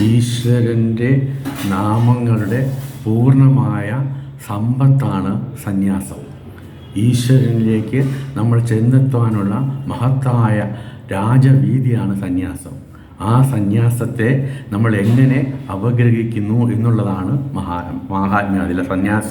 ഈശ്വരന്റെ നാമങ്ങളുടെ പൂർണമായ സമ്പത്താണ് സന്യാസം. ഈശ്വരനിലേക്ക് നമ്മൾ ചെന്നെത്താനുള്ള മഹത്തായ രാജവീതിയാണ് സന്യാസം. ആ സന്യാസത്തെ നമ്മൾ എങ്ങനെ അവഗ്രഹിക്കുന്നു എന്നുള്ളതാണ് മഹാ മഹാത്മ്യം അതിലെ സന്യാസ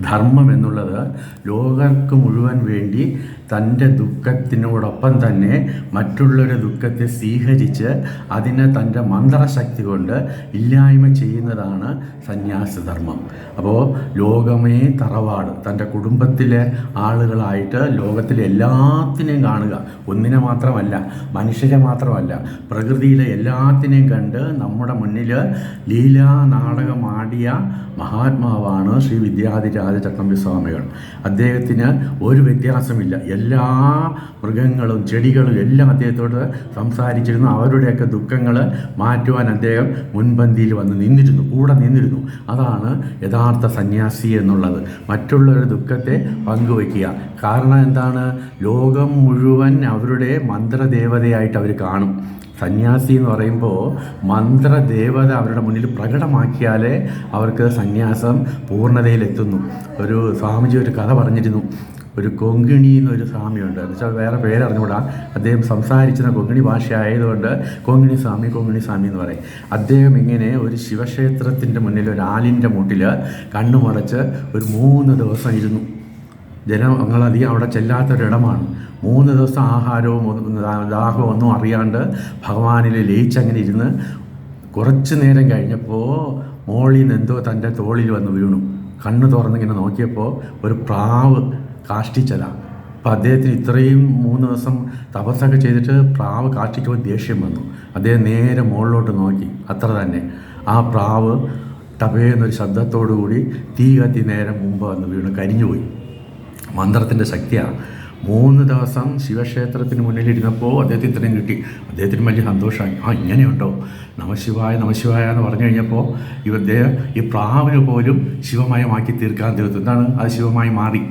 ധർമ്മം എന്നുള്ളത് ലോകർക്ക് മുഴുവൻ വേണ്ടി തന്റെ ദുഃഖത്തിനോടൊപ്പം തന്നെ മറ്റുള്ളവരുടെ ദുഃഖത്തെ സ്വീകരിച്ച് അതിനെ തന്റെ മന്ത്രശക്തി കൊണ്ട് ഇല്ലായ്മ ചെയ്യുന്നതാണ് സന്യാസധർമ്മം. അപ്പോൾ ലോകമേ തറവാട്. തന്റെ കുടുംബത്തിലെ ആളുകളായിട്ട് ലോകത്തിലെ എല്ലാത്തിനെയും കാണുക. ഒന്നിനെ മാത്രമല്ല മനുഷ്യരെ മാത്രമല്ല പ്രകൃതിയിലെ എല്ലാത്തിനെയും കണ്ട് നമ്മുടെ മുന്നിൽ ലീലാ നാടകമാടിയ മഹാത്മാവാണ് ശ്രീ വിദ്യാധിരാജ ചട്ടമ്പി സ്വാമികൾ അദ്ദേഹത്തിന് ഒരു വ്യത്യാസമില്ല. എല്ലാ മൃഗങ്ങളും ചെടികളും എല്ലാം അദ്ദേഹത്തോട് സംസാരിച്ചിരുന്നു. അവരുടെയൊക്കെ ദുഃഖങ്ങൾ മാറ്റുവാൻ അദ്ദേഹം മുൻപന്തിയിൽ വന്ന് നിന്നിരുന്നു. കൂടെ നിന്നിരുന്നു. അതാണ് യഥാർത്ഥ സന്യാസി എന്നുള്ളത്. മറ്റുള്ളവരുടെ ദുഃഖത്തെ പങ്കുവയ്ക്കുക. കാരണം എന്താണ്? ലോകം മുഴുവൻ അവരുടെ മന്ത്രദേവതയായിട്ട് അവർ കാണും. സന്യാസി എന്ന് പറയുമ്പോൾ മന്ത്രദേവത അവരുടെ മുന്നിൽ പ്രകടമാക്കിയാലേ അവർക്ക് സന്യാസം പൂർണതയിലെത്തുന്നു. ഒരു സ്വാമിജി ഒരു കഥ പറഞ്ഞിരുന്നു. ഒരു കൊങ്കിണി എന്നൊരു സ്വാമിയുണ്ട് എന്ന് വെച്ചാൽ വേറെ പേരറിഞ്ഞുകൂടാ. അദ്ദേഹം സംസാരിച്ചിരുന്ന കൊങ്കിണി ഭാഷ ആയതുകൊണ്ട് കൊങ്കിണി സ്വാമി കൊങ്കിണി സ്വാമി എന്ന് പറയും. അദ്ദേഹം ഇങ്ങനെ ഒരു ശിവക്ഷേത്രത്തിന്റെ മുന്നിൽ ഒരു ആലിന്റെ മുട്ടിൽ കണ്ണുമറച്ച് ഒരു മൂന്ന് ദിവസം ഇരുന്നു. ജനങ്ങളധികം അവിടെ ചെല്ലാത്തൊരിടമാണ്. മൂന്ന് ദിവസം ആഹാരവും ദാഹവും ഒന്നും അറിയാണ്ട് ഭഗവാനിൽ ലയിച്ചങ്ങനെ ഇരുന്ന് കുറച്ച് നേരം കഴിഞ്ഞപ്പോൾ മോളിൽ നിന്ന് എന്തോ തന്റെ തോളിൽ വന്ന് വീണു. കണ്ണ് തുറന്നിങ്ങനെ നോക്കിയപ്പോൾ ഒരു പ്രാവ് കാഷ്ടിച്ചതാണ് അപ്പോൾ അദ്ദേഹത്തിന് ഇത്രയും മൂന്ന് ദിവസം തപസ്സൊക്കെ ചെയ്തിട്ട് പ്രാവ് കാഷ്ടിക്കുമ്പോൾ ദേഷ്യം വന്നു. അദ്ദേഹം നേരെ മുകളിലോട്ട് നോക്കി. അത്ര തന്നെ. ആ പ്രാവ് ടപേന്നൊരു ശബ്ദത്തോടു കൂടി തീ കത്തി നേരെ മുമ്പ് വന്ന് വീണ് കരിഞ്ഞുപോയി. മന്ത്രത്തിന്റെ ശക്തിയാണ്. മൂന്ന് ദിവസം ശിവക്ഷേത്രത്തിന് മുന്നിലിരുന്നപ്പോൾ അദ്ദേഹത്തിന് ഇത്രയും കിട്ടി. അദ്ദേഹത്തിന് വലിയ സന്തോഷമായി. ആ ഇങ്ങനെയുണ്ടോ? നമശിവായ നമശിവായ എന്ന് പറഞ്ഞു കഴിഞ്ഞപ്പോൾ ഇവ അദ്ദേഹം ഈ പ്രാവിന് പോലും ശിവമയമാക്കി തീർക്കാൻ തീർത്തു എന്താണ്? അത് ശിവമായി മാറി.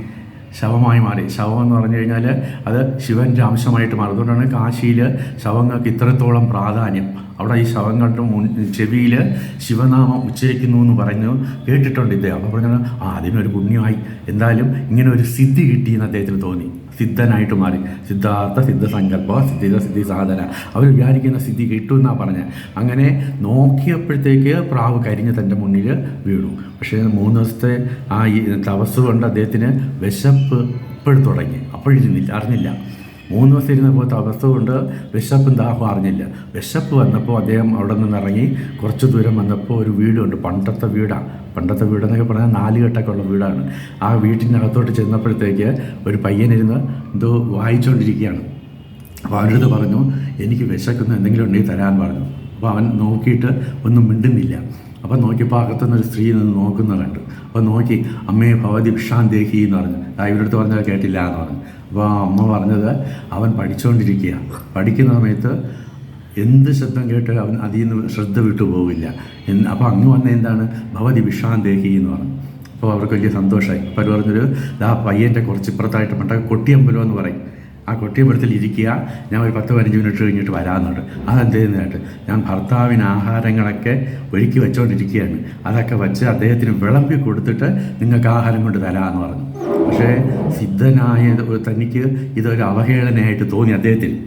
ശവമായി മാറി. ശവം എന്ന് പറഞ്ഞു കഴിഞ്ഞാൽ അത് ശിവന്റെ അംശമായിട്ട് മാറും. അതുകൊണ്ടാണ് കാശിയിൽ ശവങ്ങൾക്ക് ഇത്രത്തോളം പ്രാധാന്യം. അവിടെ ഈ ശവങ്ങളുടെ മുൻ ചെവിയിൽ ശിവനാമം ഉച്ചരിക്കുന്നു എന്ന് പറഞ്ഞു കേട്ടിട്ടുണ്ട് ഇദ്ദേഹം. അപ്പോൾ പറഞ്ഞു ആ അതിനൊരു പുണ്യമായി. എന്തായാലും ഇങ്ങനെ ഒരു സിദ്ധി കിട്ടിയെന്ന് അദ്ദേഹത്തിന് തോന്നി. സിദ്ധനായിട്ട് മാറി. സിദ്ധാർത്ഥ സിദ്ധസങ്കല്പ സിദ്ധിത സിദ്ധി സാധന. അവർ വിചാരിക്കുന്ന സിദ്ധി കിട്ടുമെന്നാണ് പറഞ്ഞത് അങ്ങനെ നോക്കിയപ്പോഴത്തേക്ക് പ്രാവ് കരിഞ്ഞ് തന്റെ മുന്നിൽ വീണു. പക്ഷേ മൂന്ന് ദിവസത്തെ ആ തപസ് കൊണ്ട് അദ്ദേഹത്തിന് വിശപ്പ് ഇപ്പോഴും തുടങ്ങി. അപ്പോഴിരുന്നില്ല അറിഞ്ഞില്ല. മൂന്ന് ദിവസം ഇരുന്നപ്പോൾ അവസ്ഥ കൊണ്ട് വിശപ്പും ദാഹം അറിഞ്ഞില്ല. വിശപ്പ് വന്നപ്പോൾ അദ്ദേഹം അവിടെ നിന്ന് ഇറങ്ങി കുറച്ച് ദൂരം വന്നപ്പോൾ ഒരു വീടുണ്ട് പണ്ടത്തെ വീടാണ് പണ്ടത്തെ വീടെന്നൊക്കെ പറഞ്ഞാൽ നാല് കെട്ടൊക്കെ ഉള്ള വീടാണ്. ആ വീട്ടിനകത്തോട്ട് ചെന്നപ്പോഴത്തേക്ക് ഒരു പയ്യനിരുന്ന് എന്തോ വായിച്ചുകൊണ്ടിരിക്കുകയാണ് അപ്പോൾ അവരുടെ അടുത്ത് പറഞ്ഞു എനിക്ക് വിശക്കുന്ന എന്തെങ്കിലും ഉണ്ടെങ്കിൽ തരാൻ പറഞ്ഞു. അപ്പോൾ അവൻ നോക്കിയിട്ട് ഒന്നും മിണ്ടുന്നില്ല. അപ്പം നോക്കിയപ്പോൾ അകത്തുനിന്ന് ഒരു സ്ത്രീ നിന്ന് നോക്കുന്ന കണ്ടു അപ്പോൾ നോക്കി അമ്മയെ ഭവതി വിഷാന്തേഹി എന്ന് പറഞ്ഞു. ആ ഇവരുടെ അടുത്ത് പറഞ്ഞാൽ കേട്ടില്ല എന്ന് പറഞ്ഞു. അപ്പോൾ ആ അമ്മ പറഞ്ഞത് അവൻ പഠിച്ചുകൊണ്ടിരിക്കുക പഠിക്കുന്ന സമയത്ത് എന്ത് ശബ്ദം കേട്ട് അവൻ അതിൽ നിന്ന് ശ്രദ്ധ വിട്ടു പോവില്ല. എന്ന് അപ്പോൾ അങ്ങ് വന്ന എന്താണ്? ഭവതി വിഷാന്തേഹി എന്ന് പറഞ്ഞു. അപ്പോൾ അവർക്ക് വലിയ സന്തോഷമായി. അപ്പോൾ അവർ പറഞ്ഞൊരു ആ പയ്യന്റെ കുറച്ച് ഇപ്പുറത്തായിട്ട് പണ്ട കൊട്ടിയമ്പലം എന്ന് പറയും. ആ കൊട്ടിയപ്പുറത്തിൽ ഇരിക്കുക. ഞാൻ ഒരു പത്ത് പതിനഞ്ച് മിനിറ്റ് കഴിഞ്ഞിട്ട് വരാമെന്നുണ്ട്. അതെന്ത് ഞാൻ ഭർത്താവിന് ആഹാരങ്ങളൊക്കെ ഒരുക്കി വെച്ചുകൊണ്ടിരിക്കുകയാണ് അതൊക്കെ വെച്ച് അദ്ദേഹത്തിന് വിളമ്പി കൊടുത്തിട്ട് നിങ്ങൾക്ക് ആഹാരം കൊണ്ട് തരാമെന്ന് പറഞ്ഞു. പക്ഷേ സിദ്ധനായ തനിക്ക് ഇതൊരു അവഹേളനയായിട്ട് തോന്നി അദ്ദേഹത്തിന്.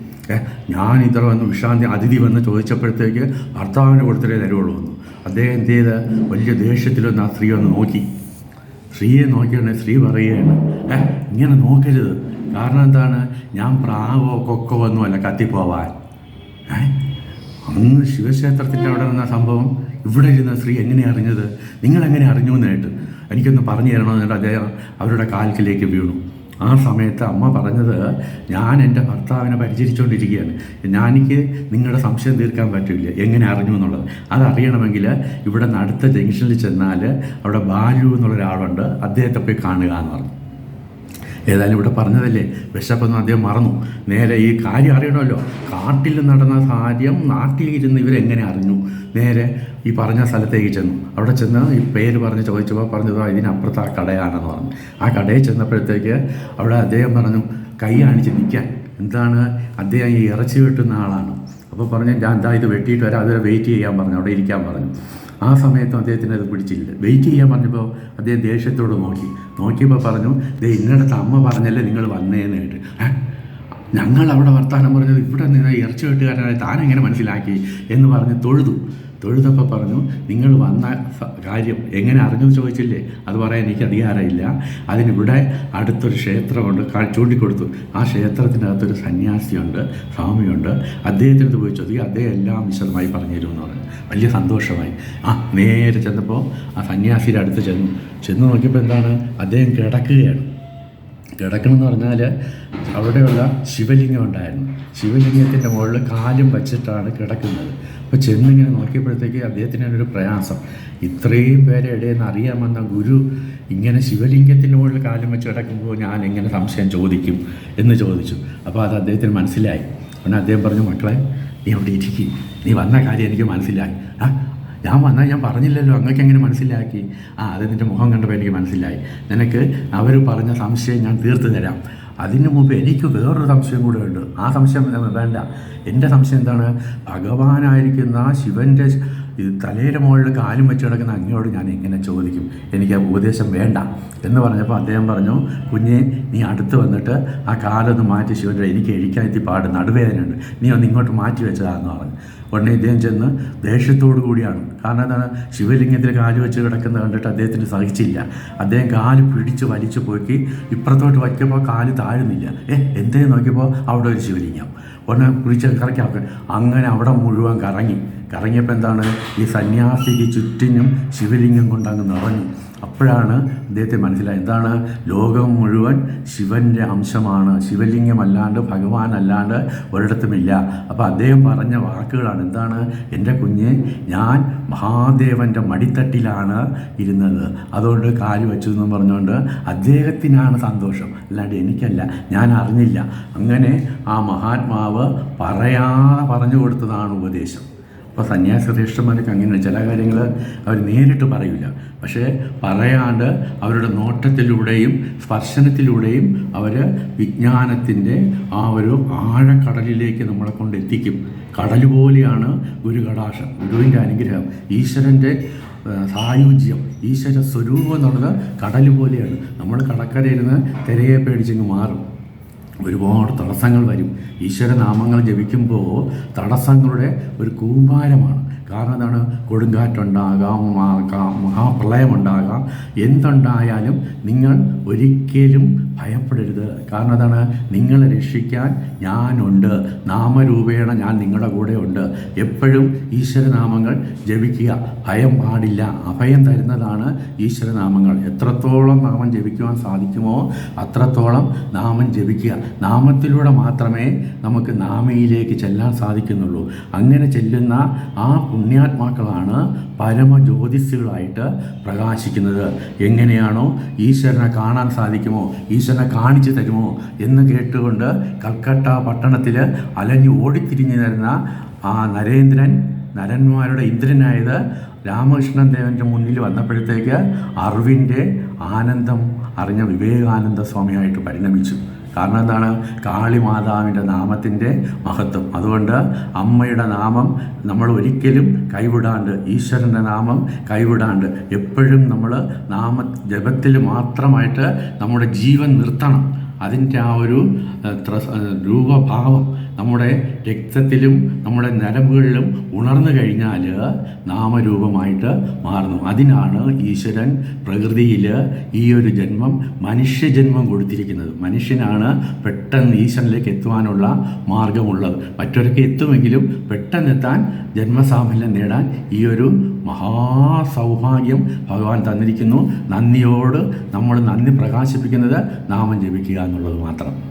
ഞാൻ ഇത്ര വന്ന് വിശ്രാന്തി അതിഥി വന്ന് ചോദിച്ചപ്പോഴത്തേക്ക് ഭർത്താവിന് കൊടുത്തിട്ടേ തരുവുള്ളൂ എന്ന്. അദ്ദേഹം എന്ത് ചെയ്ത്? വലിയ ദേഷ്യത്തിലൊന്ന് ആ സ്ത്രീ ഒന്ന് നോക്കി. സ്ത്രീയെ നോക്കിയാണ് സ്ത്രീ പറയുകയാണ് ഇങ്ങനെ നോക്കരുത്. കാരണം എന്താണ്? ഞാൻ പ്രാവോ കൊക്കോ ഒന്നുമല്ല കത്തിപ്പോവാൻ. ഏ? അന്ന് ശിവക്ഷേത്രത്തിന്റെ അവിടെ നിന്ന സംഭവം ഇവിടെ ഇരുന്ന സ്ത്രീ എങ്ങനെ അറിഞ്ഞത്? നിങ്ങൾ എങ്ങനെ അറിഞ്ഞു എന്നായിട്ട് എനിക്കൊന്ന് പറഞ്ഞു തരണമെന്നിട്ട് അദ്ദേഹം അവരുടെ കാൽക്കിലേക്ക് വീണു. ആ സമയത്ത് അമ്മ പറഞ്ഞത് ഞാൻ എന്റെ ഭർത്താവിനെ പരിചരിച്ചുകൊണ്ടിരിക്കുകയാണ് ഞാനെനിക്ക് നിങ്ങളുടെ സംശയം തീർക്കാൻ പറ്റില്ല. എങ്ങനെ അറിഞ്ഞു എന്നുള്ളത്? അതറിയണമെങ്കിൽ ഇവിടെ നിന്ന് അടുത്ത ജംഗ്ഷനിൽ ചെന്നാൽ അവിടെ ബാലു എന്നുള്ളൊരാളുണ്ട്. അദ്ദേഹത്തെ പോയി കാണുക എന്ന് പറഞ്ഞു. ഏതായാലും ഇവിടെ പറഞ്ഞതല്ലേ? വിശപ്പെന്ന് അദ്ദേഹം മറന്നു. നേരെ ഈ കാര്യം അറിയണമല്ലോ. കാട്ടിൽ നടന്ന കാര്യം നാട്ടിലിരുന്ന് ഇവരെങ്ങനെ അറിഞ്ഞു? നേരെ ഈ പറഞ്ഞ സ്ഥലത്തേക്ക് ചെന്നു. അവിടെ ചെന്ന് ഈ പേര് പറഞ്ഞ് ചോദിച്ചപ്പോൾ പറഞ്ഞത് ഇതിനപ്പുറത്ത് ആ കടയാണെന്ന് പറഞ്ഞു. ആ കടയിൽ ചെന്നപ്പോഴത്തേക്ക് അവിടെ അദ്ദേഹം പറഞ്ഞു കൈ കാണിച്ച് നിൽക്കാൻ. എന്താണ്? അദ്ദേഹം ഈ ഇറച്ചി വെട്ടുന്ന ആളാണ്. അപ്പോൾ പറഞ്ഞു ഞാൻ എന്താ ഇത് വെട്ടിയിട്ട് വരാം. അതുവരെ വെയിറ്റ് ചെയ്യാൻ പറഞ്ഞു. അവിടെ ഇരിക്കാൻ പറഞ്ഞു. ആ സമയത്തും അദ്ദേഹത്തിന് അത് പിടിച്ചില്ല വെയിറ്റ് ചെയ്യാൻ പറഞ്ഞപ്പോൾ അദ്ദേഹം ദേഷ്യത്തോട് നോക്കി. നോക്കിയപ്പോൾ പറഞ്ഞു ദേ ഇന്നടത്ത് അമ്മ പറഞ്ഞല്ലേ നിങ്ങൾ വന്നേന്ന് കേട്ട്. "ഏ? ഞങ്ങൾ അവിടെ വർത്തമാനം പറഞ്ഞത് ഇവിടെ നിന്ന് ഇറച്ചി വെട്ടുകാരനായി താൻ എങ്ങനെ മനസ്സിലാക്കി? എന്ന് പറഞ്ഞ് തൊഴുതു. തൊഴുതപ്പോൾ പറഞ്ഞു നിങ്ങൾ വന്ന കാര്യം എങ്ങനെ അറിഞ്ഞു ചോദിച്ചില്ലേ? അത് പറയാൻ എനിക്ക് അധികാരമില്ല. അതിനിവിടെ അടുത്തൊരു ക്ഷേത്രമുണ്ട്. ചൂണ്ടിക്കൊടുത്തു. ആ ക്ഷേത്രത്തിനകത്തൊരു സന്യാസിയുണ്ട് സ്വാമിയുണ്ട്. അദ്ദേഹത്തിനടുത്ത് പോയി ചോദിക്കുക. അദ്ദേഹം എല്ലാം വിശദമായി പറഞ്ഞു തരുമെന്ന് പറഞ്ഞു. വലിയ സന്തോഷമായി. ആ നേരെ ചെന്നപ്പോൾ ആ സന്യാസിയുടെ അടുത്ത് ചെന്നു. ചെന്ന് നോക്കിയപ്പോൾ എന്താണ്? അദ്ദേഹം കിടക്കുകയാണ്. കിടക്കണമെന്ന് പറഞ്ഞാൽ അവിടെയുള്ള ശിവലിംഗം ഉണ്ടായിരുന്നു. ശിവലിംഗത്തിന്റെ മുകളിൽ കാലും വച്ചിട്ടാണ് കിടക്കുന്നത്. അപ്പോൾ ചെന്നിങ്ങനെ നോക്കിയപ്പോഴത്തേക്ക് അദ്ദേഹത്തിന് ഒരു പ്രയാസം. ഇത്രയും പേരെ ഇടയിൽ നിന്ന് അറിയാമെന്ന ഗുരു ഇങ്ങനെ ശിവലിംഗത്തിന്റെ മുകളിൽ കാലം വെച്ച് കിടക്കുമ്പോൾ ഞാൻ എങ്ങനെ സംശയം ചോദിക്കും എന്ന് ചോദിച്ചു. അപ്പോൾ അത് അദ്ദേഹത്തിന് മനസ്സിലായി. അങ്ങനെ അദ്ദേഹം പറഞ്ഞു മക്കളെ നീ അവിടെ ഇരിക്കും. നീ വന്ന കാര്യം എനിക്ക് മനസ്സിലായി. ആ ഞാൻ വന്നാൽ ഞാൻ പറഞ്ഞില്ലല്ലോ അങ്ങക്ക് എങ്ങനെ മനസ്സിലാക്കി? ആ അത് നിന്റെ മുഖം കണ്ടപ്പോൾ എനിക്ക് മനസ്സിലായി. നിനക്ക് അവർ പറഞ്ഞ സംശയം ഞാൻ തീർത്തു തരാം. അതിന് മുമ്പ് എനിക്ക് വേറൊരു സംശയം കൂടെ ഉണ്ട്. ആ സംശയം വേണ്ട. എന്റെ സംശയം എന്താണ്? ഭഗവാനായിരിക്കുന്ന ശിവന്റെ ഇത് തലയുടെ മുകളിൽ കാലും വെച്ച് കിടക്കുന്ന അങ്ങയോട് ഞാൻ എങ്ങനെ ചോദിക്കും? എനിക്ക് ആ ഉപദേശം വേണ്ട. എന്ന് പറഞ്ഞപ്പോൾ അദ്ദേഹം പറഞ്ഞു കുഞ്ഞെ നീ അടുത്ത് വന്നിട്ട് ആ കാലൊന്ന് മാറ്റി ശിവന്റെ എനിക്ക് എഴുക്കാത്തി പാട്. നടുവേദനയുണ്ട്. നീ ഒന്ന് ഇങ്ങോട്ട് മാറ്റി വെച്ചതാന്ന് പറഞ്ഞു. ഉടനെ ഇദ്ദേഹം ചെന്ന് ദേഷ്യത്തോടു കൂടിയാണ്. കാരണം എന്താണ്? ശിവലിംഗത്തിൽ കാൽ വെച്ച് കിടക്കുന്നത് കണ്ടിട്ട് അദ്ദേഹത്തിന് സഹിച്ചില്ല. അദ്ദേഹം കാൽ പിടിച്ച് വലിച്ചു പോക്കി ഇപ്പുറത്തോട്ട് വയ്ക്കുമ്പോൾ കാൽ താഴുന്നില്ല. ഏ എന്തേ? നോക്കിയപ്പോൾ അവിടെ ഒരു ശിവലിംഗം. ഉടനെ കുളിച്ച് കറക്കി അങ്ങനെ അവിടെ മുഴുവൻ കറങ്ങി. കറങ്ങിയപ്പോൾ എന്താണ്? ഈ സന്യാസിക്ക് ചുറ്റിനും ശിവലിംഗം കൊണ്ട് അങ്ങ് നിറഞ്ഞു. അപ്പോഴാണ് അദ്ദേഹത്തെ മനസ്സിലായത്. എന്താണ്? ലോകം മുഴുവൻ ശിവന്റെ അംശമാണ്. ശിവലിംഗമല്ലാണ്ട് ഭഗവാൻ അല്ലാണ്ട് ഒരിടത്തുമില്ല. അപ്പോൾ അദ്ദേഹം പറഞ്ഞ വാക്കുകളാണ് എന്താണ്? എന്റെ കുഞ്ഞ് ഞാൻ മഹാദേവന്റെ മടിത്തട്ടിലാണ് ഇരുന്നത്. അതുകൊണ്ട് കാൽ വെച്ചു എന്ന് പറഞ്ഞുകൊണ്ട് അദ്ദേഹത്തിനാണ് സന്തോഷം. അല്ലാണ്ട് എനിക്കല്ല ഞാൻ അറിഞ്ഞില്ല. അങ്ങനെ ആ മഹാത്മാവ് പറയാതെ പറഞ്ഞു കൊടുത്തതാണ് ഉപദേശം. അപ്പോൾ സന്യാസ ശ്രേഷ്ഠന്മാരൊക്കെ അങ്ങനെയാണ് ചില കാര്യങ്ങൾ അവർ നേരിട്ട് പറയില്ല പക്ഷേ പറയാണ്ട് അവരുടെ നോട്ടത്തിലൂടെയും സ്പർശനത്തിലൂടെയും അവർ വിജ്ഞാനത്തിന്റെ ആ ഒരു ആഴക്കടലിലേക്ക് നമ്മളെ കൊണ്ട് എത്തിക്കും. കടൽ പോലെയാണ് ഒരു കടാക്ഷം ഗുരുവിന്റെ അനുഗ്രഹം ഈശ്വരന്റെ സായുജ്യം ഈശ്വര സ്വരൂപം എന്നുള്ളത് കടൽ പോലെയാണ്. നമ്മൾ കടക്കരയിരുന്ന് തിരയെ പേടിച്ചങ്ങ് മാറും. ഒരുപാട് തടസ്സങ്ങൾ വരും. ഈശ്വരനാമങ്ങൾ ജപിക്കുമ്പോൾ തടസ്സങ്ങളുടെ ഒരു കൂമ്പാരമാണ്. കാരണം എന്താണ്? കൊടുങ്കാറ്റുണ്ടാകാം മഹാപ്രളയമുണ്ടാകാം. എന്തുണ്ടായാലും നിങ്ങൾ ഒരിക്കലും ഭയപ്പെടരുത്. കാരണം അതാണ് നിങ്ങളെ രക്ഷിക്കാൻ ഞാനുണ്ട്. നാമരൂപേണ ഞാൻ നിങ്ങളുടെ കൂടെ ഉണ്ട് എപ്പോഴും ഈശ്വരനാമങ്ങൾ ജപിക്കുക. ഭയം പാടില്ല. അഭയം തരുന്നതാണ് ഈശ്വരനാമങ്ങൾ. എത്രത്തോളം നാമം ജപിക്കുവാൻ സാധിക്കുമോ അത്രത്തോളം നാമം ജപിക്കുക. നാമത്തിലൂടെ മാത്രമേ നമുക്ക് നാമയിലേക്ക് ചെല്ലാൻ സാധിക്കുന്നുള്ളൂ. അങ്ങനെ ചെല്ലുന്ന ആ പുണ്യാത്മാക്കളാണ് പരമജ്യോതിസുകളായിട്ട് പ്രകാശിക്കുന്നത്. എങ്ങനെയാണോ ഈശ്വരനെ കാണാൻ സാധിക്കുമോ? ഈശ്വരനെ കാണിച്ചു തരുമോ എന്ന് കേട്ടുകൊണ്ട് കൽക്കട്ട പട്ടണത്തിൽ അലഞ്ഞു ഓടിത്തിരിഞ്ഞു തരുന്ന ആ നരേന്ദ്രൻ നരന്മാരുടെ ഇന്ദ്രനായത് രാമകൃഷ്ണൻ ദേവന്റെ മുന്നിൽ വന്നപ്പോഴത്തേക്ക് അറിവിന്റെ ആനന്ദം അറിഞ്ഞ വിവേകാനന്ദ സ്വാമിയായിട്ട് പരിണമിച്ചു. കാരണം എന്താണ്? കാളിമാതാവിന്റെ നാമത്തിന്റെ മഹത്വം. അതുകൊണ്ട് അമ്മയുടെ നാമം നമ്മൾ ഒരിക്കലും കൈവിടാണ്ട് ഈശ്വരന്റെ നാമം കൈവിടാണ്ട് എപ്പോഴും നമ്മൾ നാമ ജപത്തിൽ മാത്രമായിട്ട് നമ്മുടെ ജീവൻ നിർത്തണം. അതിന്റെ ആ ഒരു രൂപഭാവം നമ്മുടെ രക്തത്തിലും നമ്മുടെ നരമ്പുകളിലും ഉണർന്നു കഴിഞ്ഞാൽ നാമരൂപമായിട്ട് മാറുന്നു. അതിനാണ് ഈശ്വരൻ പ്രകൃതിയിൽ ഈ ഒരു ജന്മം മനുഷ്യജന്മം കൊടുത്തിരിക്കുന്നത്. മനുഷ്യനാണ് പെട്ടെന്ന് ഈശ്വരനിലേക്ക് എത്തുവാനുള്ള മാർഗമുള്ളത്. മറ്റൊരൊക്കെ എത്തുമെങ്കിലും പെട്ടെന്നെത്താൻ ജന്മസാഫല്യം നേടാൻ ഈ ഒരു മഹാസൗഭാഗ്യം ഭഗവാൻ തന്നിരിക്കുന്നു. നന്ദിയോട് നമ്മൾ നന്ദി പ്രകാശിപ്പിക്കുന്നത് നാമം ജപിക്കുക എന്നുള്ളത് മാത്രം.